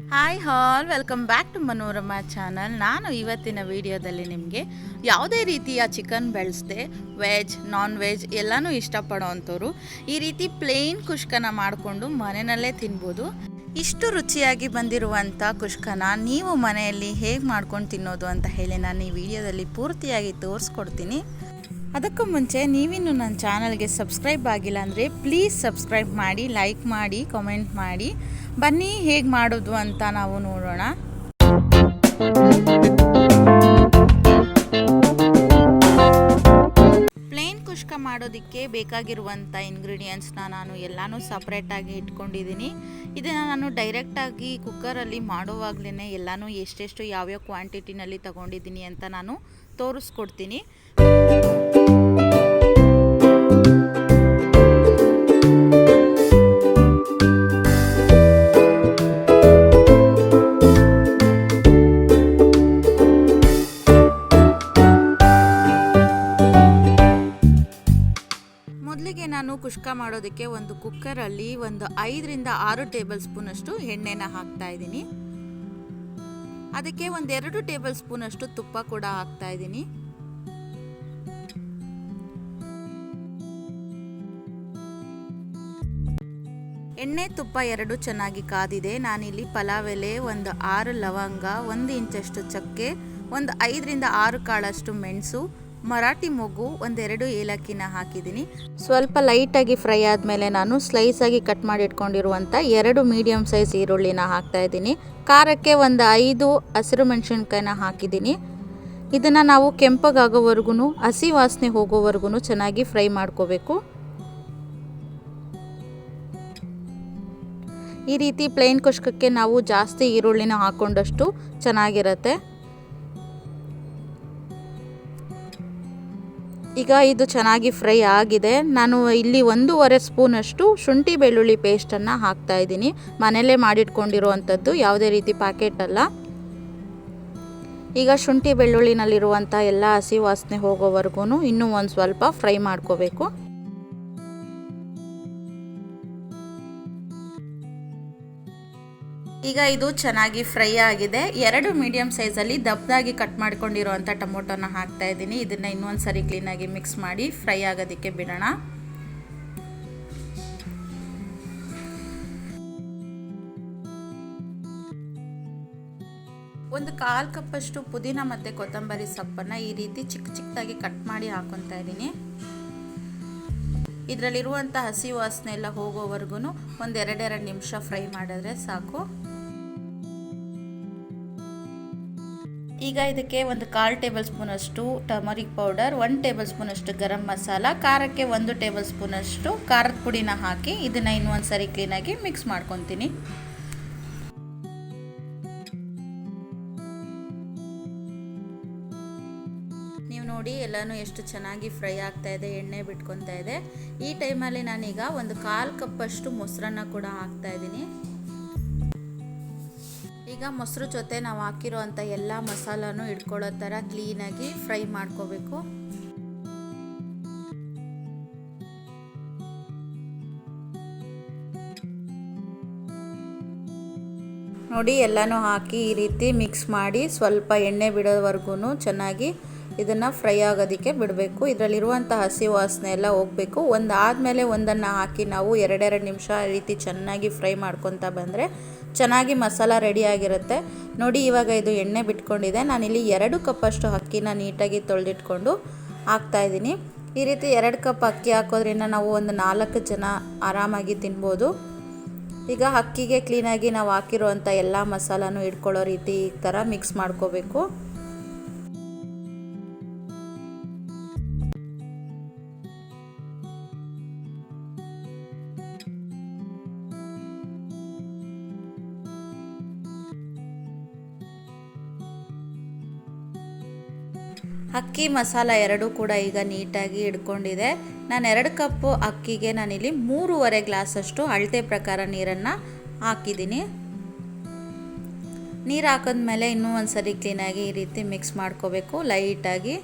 Hi all welcome back to Manorama channel ನಾನು ಇವತ್ತಿನ ವಿಡಿಯೋದಲ್ಲಿ ನಿಮಗೆ ಯಾವುದೇ ರೀತಿಯ ಚಿಕನ್ ಬೆಳೆಸ್ದೆ ವೆಜ್ ನಾನ್ ವೆಜ್ ಎಲ್ಲನೂ ಇಷ್ಟಪಡೋವಂಥವ್ರು ಈ ರೀತಿ ಪ್ಲೇನ್ ಕುಷ್ಕನ ಮಾಡಿಕೊಂಡು ಮನೆಯಲ್ಲೇ ತಿನ್ಬೋದು. ಇಷ್ಟು ರುಚಿಯಾಗಿ ಬಂದಿರುವಂಥ ಕುಷ್ಕನ ನೀವು ಮನೆಯಲ್ಲಿ ಹೇಗೆ ಮಾಡ್ಕೊಂಡು ತಿನ್ನೋದು ಅಂತ ಹೇಳಿ ನಾನು ಈ ವಿಡಿಯೋದಲ್ಲಿ ಪೂರ್ತಿಯಾಗಿ ತೋರಿಸ್ಕೊಡ್ತೀನಿ. ಅದಕ್ಕೂ ಮುಂಚೆ ನೀವಿನ್ನು ನನ್ನ ಚಾನಲ್ಗೆ ಸಬ್ಸ್ಕ್ರೈಬ್ ಆಗಿಲ್ಲ ಅಂದರೆ ಪ್ಲೀಸ್ ಸಬ್ಸ್ಕ್ರೈಬ್ ಮಾಡಿ, ಲೈಕ್ ಮಾಡಿ, ಕಮೆಂಟ್ ಮಾಡಿ. ಬನ್ನಿ ಹೇಗೆ ಮಾಡೋದು ಅಂತ ನಾವು ನೋಡೋಣ. ಪ್ಲೇನ್ ಕುಷ್ಕ ಮಾಡೋದಕ್ಕೆ ಬೇಕಾಗಿರುವಂಥ ಇಂಗ್ರೀಡಿಯೆಂಟ್ಸ್ನ ನಾನು ಎಲ್ಲನೂ ಸಪ್ರೇಟಾಗಿ ಇಟ್ಕೊಂಡಿದ್ದೀನಿ. ಇದನ್ನು ನಾನು ಡೈರೆಕ್ಟಾಗಿ ಕುಕ್ಕರಲ್ಲಿ ಮಾಡುವಾಗಲೇ ಎಲ್ಲನೂ ಎಷ್ಟೆಷ್ಟು ಯಾವ್ಯಾವ ಕ್ವಾಂಟಿಟಿನಲ್ಲಿ ತಗೊಂಡಿದ್ದೀನಿ ಅಂತ ನಾನು ತೋರಿಸ್ಕೊಡ್ತೀನಿ. ನಾನು ಕುಷ್ಕ ಮಾಡೋದಕ್ಕೆ ಒಂದು ಕುಕ್ಕರಲ್ಲಿ ಒಂದು ಐದರಿಂದ ಆರು ಟೇಬಲ್ ಸ್ಪೂನಷ್ಟು ಎಣ್ಣೆನ ಹಾಕ್ತಾ ಇದ್ದೀನಿ. ಅದಕ್ಕೆ ಒಂದೆರಡು ಟೇಬಲ್ ಸ್ಪೂನಷ್ಟು ತುಪ್ಪ ಕೂಡ ಹಾಕ್ತಾ ಇದ್ದೀನಿ. ಎಣ್ಣೆ, ತುಪ್ಪ ಎರಡು ಚೆನ್ನಾಗಿ ಕಾದಿದೆ. ನಾನಿಲ್ಲಿ ಪಲಾವ್ ಎಲೆ, ಒಂದು ಆರು ಲವಂಗ, ಒಂದು ಇಂಚಷ್ಟು ಚಕ್ಕೆ, ಒಂದು ಐದರಿಂದ ಆರು ಕಾಳಷ್ಟು ಮೆಣಸು ಮರಾಠಿ ಮೊಗ್ಗು ಒಂದೆರಡು ಏಲಕ್ಕಿನ ಹಾಕಿದ್ದೀನಿ. ಸ್ವಲ್ಪ ಲೈಟಾಗಿ ಫ್ರೈ ಆದಮೇಲೆ ನಾನು ಸ್ಲೈಸಾಗಿ ಕಟ್ ಮಾಡಿ ಇಟ್ಕೊಂಡಿರುವಂಥ ಎರಡು ಮೀಡಿಯಮ್ ಸೈಜ್ ಈರುಳ್ಳಿನ ಹಾಕ್ತಾ ಇದ್ದೀನಿ. ಖಾರಕ್ಕೆ ಒಂದು ಐದು ಹಸಿರು ಮೆಣಸಿನ್ಕಾಯಿನ ಹಾಕಿದ್ದೀನಿ. ಇದನ್ನು ನಾವು ಕೆಂಪಗಾಗೋವರೆಗೂ ಹಸಿ ವಾಸನೆ ಹೋಗೋವರೆಗೂ ಚೆನ್ನಾಗಿ ಫ್ರೈ ಮಾಡ್ಕೋಬೇಕು. ಈ ರೀತಿ ಪ್ಲೇನ್ ಕುಷ್ಕಕ್ಕೆ ನಾವು ಜಾಸ್ತಿ ಈರುಳ್ಳಿನ ಹಾಕೊಂಡಷ್ಟು ಚೆನ್ನಾಗಿರುತ್ತೆ. ಈಗ ಇದು ಚೆನ್ನಾಗಿ ಫ್ರೈ ಆಗಿದೆ. ನಾನು ಇಲ್ಲಿ ಒಂದೂವರೆ ಸ್ಪೂನಷ್ಟು ಶುಂಠಿ ಬೆಳ್ಳುಳ್ಳಿ ಪೇಸ್ಟನ್ನು ಹಾಕ್ತಾ ಇದ್ದೀನಿ. ಮನೆಯಲ್ಲೇ ಮಾಡಿಟ್ಕೊಂಡಿರುವಂಥದ್ದು ಯಾವುದೇ ರೀತಿ ಪ್ಯಾಕೆಟ್ ಅಲ್ಲ. ಈಗ ಶುಂಠಿ ಬೆಳ್ಳುಳ್ಳಿನಲ್ಲಿರುವಂಥ ಎಲ್ಲ ಹಸಿ ವಾಸನೆ ಹೋಗೋವರೆಗೂ ಇನ್ನೂ ಒಂದು ಸ್ವಲ್ಪ ಫ್ರೈ ಮಾಡ್ಕೋಬೇಕು. ಈಗ ಇದು ಚೆನ್ನಾಗಿ ಫ್ರೈ ಆಗಿದೆ. ಎರಡು ಮೀಡಿಯಮ್ ಸೈಜಲ್ಲಿ ದಪ್ಪದಾಗಿ ಕಟ್ ಮಾಡ್ಕೊಂಡಿರುವಂಥ ಟೊಮೊಟೊನ ಹಾಕ್ತಾ ಇದ್ದೀನಿ. ಇದನ್ನು ಇನ್ನೊಂದು ಸರಿ ಕ್ಲೀನಾಗಿ ಮಿಕ್ಸ್ ಮಾಡಿ ಫ್ರೈ ಆಗೋದಕ್ಕೆ ಬಿಡೋಣ. ಒಂದು ಕಾಲು ಕಪ್ಪಷ್ಟು ಪುದೀನ ಮತ್ತು ಕೊತ್ತಂಬರಿ ಸೊಪ್ಪನ್ನು ಈ ರೀತಿ ಚಿಕ್ಕ ಚಿಕ್ಕದಾಗಿ ಕಟ್ ಮಾಡಿ ಹಾಕೊತಾ ಇದ್ದೀನಿ. ಇದರಲ್ಲಿರುವಂಥ ಹಸಿ ವಾಸನೆ ಎಲ್ಲ ಹೋಗೋವರೆಗೂ ಒಂದೆರಡೆರಡು ನಿಮಿಷ ಫ್ರೈ ಮಾಡಿದ್ರೆ ಸಾಕು. ಈಗ ಇದಕ್ಕೆ ಒಂದು ಕಾಲು ಟೇಬಲ್ ಸ್ಪೂನಷ್ಟು ಟಮರಿಕ್ ಪೌಡರ್ ಒನ್ ಟೇಬಲ್ ಸ್ಪೂನಷ್ಟು ಗರಂ ಮಸಾಲ, ಖಾರಕ್ಕೆ ಒಂದು ಟೇಬಲ್ ಸ್ಪೂನಷ್ಟು ಖಾರದ ಪುಡಿನ ಹಾಕಿ ಇದನ್ನು ಇನ್ನೊಂದು ಸರಿ ಕ್ಲೀನಾಗಿ ಮಿಕ್ಸ್ ಮಾಡ್ಕೊತೀನಿ. ನೀವು ನೋಡಿ ಎಲ್ಲನೂ ಎಷ್ಟು ಚೆನ್ನಾಗಿ ಫ್ರೈ ಆಗ್ತಾ ಇದೆ, ಎಣ್ಣೆ ಬಿಟ್ಕೊತಾ ಇದೆ. ಈ ಟೈಮಲ್ಲಿ ನಾನೀಗ ಒಂದು ಕಾಲು ಕಪ್ಪಷ್ಟು ಮೊಸರನ್ನ ಕೂಡ ಹಾಕ್ತಾ ಇದ್ದೀನಿ. ಈಗ ಮೊಸರು ಜೊತೆ ನಾವು ಹಾಕಿರೋ ಅಂಥ ಎಲ್ಲ ಮಸಾಲನೂ ಇಟ್ಕೊಳ್ಳೋ ಥರ ಕ್ಲೀನಾಗಿ ಫ್ರೈ ಮಾಡ್ಕೋಬೇಕು. ನೋಡಿ, ಎಲ್ಲನೂ ಹಾಕಿ ಈ ರೀತಿ ಮಿಕ್ಸ್ ಮಾಡಿ ಸ್ವಲ್ಪ ಎಣ್ಣೆ ಬಿಡೋವರೆಗೂ ಚೆನ್ನಾಗಿ ಇದನ್ನು ಫ್ರೈ ಆಗೋದಕ್ಕೆ ಬಿಡಬೇಕು. ಇದರಲ್ಲಿರುವಂಥ ಹಸಿ ವಾಸನೆ ಎಲ್ಲ ಹೋಗಬೇಕು. ಒಂದು ಆದಮೇಲೆ ಒಂದನ್ನು ಹಾಕಿ ನಾವು ಎರಡೆರಡು ನಿಮಿಷ ಈ ರೀತಿ ಚೆನ್ನಾಗಿ ಫ್ರೈ ಮಾಡ್ಕೊತಾ ಬಂದರೆ ಚೆನ್ನಾಗಿ ಮಸಾಲ ರೆಡಿಯಾಗಿರುತ್ತೆ ನೋಡಿ, ಇವಾಗ ಇದು ಎಣ್ಣೆ ಬಿಟ್ಕೊಂಡಿದೆ. ನಾನಿಲ್ಲಿ ಎರಡು ಕಪ್ಪಷ್ಟು ಅಕ್ಕಿನ ನೀಟಾಗಿ ತೊಳೆದಿಟ್ಕೊಂಡು ಹಾಕ್ತಾಯಿದ್ದೀನಿ ಈ ರೀತಿ ಎರಡು ಕಪ್ ಅಕ್ಕಿ ಹಾಕೋದ್ರಿಂದ ನಾವು ಒಂದು ನಾಲ್ಕು ಜನ ಆರಾಮಾಗಿ ತಿನ್ಬೋದು. ಈಗ ಅಕ್ಕಿಗೆ ಕ್ಲೀನಾಗಿ ನಾವು ಹಾಕಿರುವಂಥ ಎಲ್ಲ ಮಸಾಲನೂ ಇಟ್ಕೊಳ್ಳೋ ರೀತಿ ಈ ಥರ ಮಿಕ್ಸ್ ಮಾಡ್ಕೋಬೇಕು. ಅಕ್ಕಿ ಮಸಾಲ ಎರಡೂ ಕೂಡ ಈಗ ನೀಟಾಗಿ ಇಟ್ಕೊಂಡಿದೆ ನಾನು ಎರಡು ಕಪ್ಪು ಅಕ್ಕಿಗೆ ನಾನಿಲ್ಲಿ ಮೂರುವರೆ ಗ್ಲಾಸಷ್ಟು ಅಳತೆ ಪ್ರಕಾರ ನೀರನ್ನು ಹಾಕಿದ್ದೀನಿ. ನೀರು ಹಾಕಿದ್ಮೇಲೆ ಇನ್ನೂ ಒಂದು ಸರಿ ಕ್ಲೀನಾಗಿ ಈ ರೀತಿ ಮಿಕ್ಸ್ ಮಾಡ್ಕೋಬೇಕು, ಲೈಟಾಗಿ.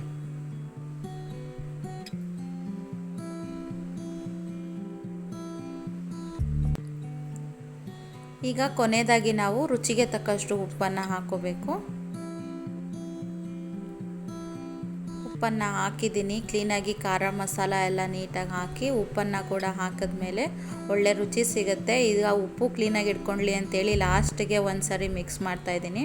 ಈಗ ಕೊನೆಯದಾಗಿ ನಾವು ರುಚಿಗೆ ತಕ್ಕಷ್ಟು ಉಪ್ಪನ್ನು ಹಾಕೋಬೇಕು. ಉಪ್ಪನ್ನು ಹಾಕಿದ್ದೀನಿ. ಕ್ಲೀನಾಗಿ ಖಾರ ಮಸಾಲ ಎಲ್ಲ ನೀಟಾಗಿ ಹಾಕಿ ಉಪ್ಪನ್ನು ಕೂಡ ಹಾಕಿದ್ಮೇಲೆ ಒಳ್ಳೆ ರುಚಿ ಸಿಗುತ್ತೆ. ಈಗ ಉಪ್ಪು ಕ್ಲೀನಾಗಿ ಇಟ್ಕೊಳ್ಳಿ ಅಂತೇಳಿ ಲಾಸ್ಟಿಗೆ ಒಂದು ಸಾರಿ ಮಿಕ್ಸ್ ಮಾಡ್ತಾಯಿದ್ದೀನಿ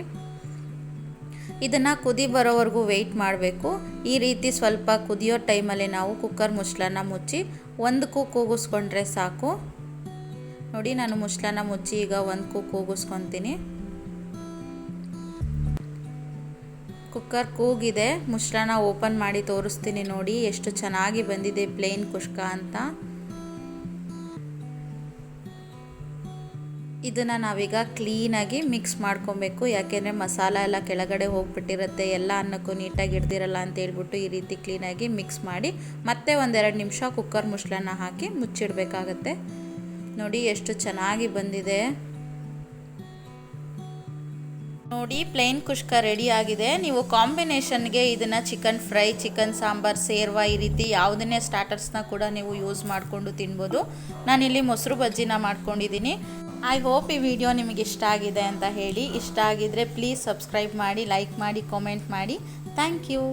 ಇದನ್ನು ಕುದಿ ಬರೋವರೆಗೂ ವೆಯ್ಟ್ ಮಾಡಬೇಕು. ಈ ರೀತಿ ಸ್ವಲ್ಪ ಕುದಿಯೋ ಟೈಮಲ್ಲಿ ನಾವು ಕುಕ್ಕರ್ ಮುಚ್ಚಳನ ಮುಚ್ಚಿ ಒಂದು ಕೂ ಕೂಗಿಸ್ಕೊಂಡ್ರೆ ಸಾಕು. ನೋಡಿ ನಾನು ಮುಚ್ಚಳನ ಮುಚ್ಚಿ ಈಗ ಒಂದು ಕೂ ಕೂಗಿಸ್ಕೊತೀನಿ. ಕುಕ್ಕರ್ ಕೂಗಿದೆ. ಮಿಶ್ರಣ ಓಪನ್ ಮಾಡಿ ತೋರಿಸ್ತೀನಿ ನೋಡಿ, ಎಷ್ಟು ಚೆನ್ನಾಗಿ ಬಂದಿದೆ ಪ್ಲೇನ್ ಕುಷ್ಕ ಅಂತ. ಇದನ್ನು ನಾವೀಗ ಕ್ಲೀನಾಗಿ ಮಿಕ್ಸ್ ಮಾಡ್ಕೊಬೇಕು. ಯಾಕೆಂದರೆ ಮಸಾಲ ಎಲ್ಲ ಕೆಳಗಡೆ ಹೋಗ್ಬಿಟ್ಟಿರುತ್ತೆ, ಎಲ್ಲ ಅನ್ನಕ್ಕೂ ನೀಟಾಗಿ ಹಿಡ್ದಿರಲ್ಲ ಅಂತ ಹೇಳ್ಬಿಟ್ಟು ಈ ರೀತಿ ಕ್ಲೀನಾಗಿ ಮಿಕ್ಸ್ ಮಾಡಿ ಮತ್ತೆ ಒಂದೆರಡು ನಿಮಿಷ ಕುಕ್ಕರ್ ಮುಚ್ಚಳನ ಹಾಕಿ ಮುಚ್ಚಿಡಬೇಕಾಗತ್ತೆ. ನೋಡಿ ಎಷ್ಟು ಚೆನ್ನಾಗಿ ಬಂದಿದೆ. ನೋಡಿ ಪ್ಲೇನ್ ಕುಷ್ಕ ರೆಡಿ ಆಗಿದೆ. ನೀವು ಕಾಂಬಿನೇಷನ್ಗೆ ಇದನ್ನು ಚಿಕನ್ ಫ್ರೈ ಚಿಕನ್ ಸಾಂಬಾರ್ ಸೇರ್ವ, ಈ ರೀತಿ ಯಾವುದನ್ನೇ ಸ್ಟಾರ್ಟರ್ಸ್ನ ಕೂಡ ನೀವು ಯೂಸ್ ಮಾಡಿಕೊಂಡು ತಿನ್ಬೋದು. ನಾನಿಲ್ಲಿ ಮೊಸರು ಬಜ್ಜಿನ ಮಾಡ್ಕೊಂಡಿದ್ದೀನಿ ಐ ಹೋಪ್ ಈ ವಿಡಿಯೋ ನಿಮಗೆ ಇಷ್ಟ ಆಗಿದೆ ಅಂತ ಹೇಳಿ. ಇಷ್ಟ ಆಗಿದ್ರೆ ಪ್ಲೀಸ್ ಸಬ್ಸ್ಕ್ರೈಬ್ ಮಾಡಿ ಲೈಕ್ ಮಾಡಿ ಕಾಮೆಂಟ್ ಮಾಡಿ. Thank you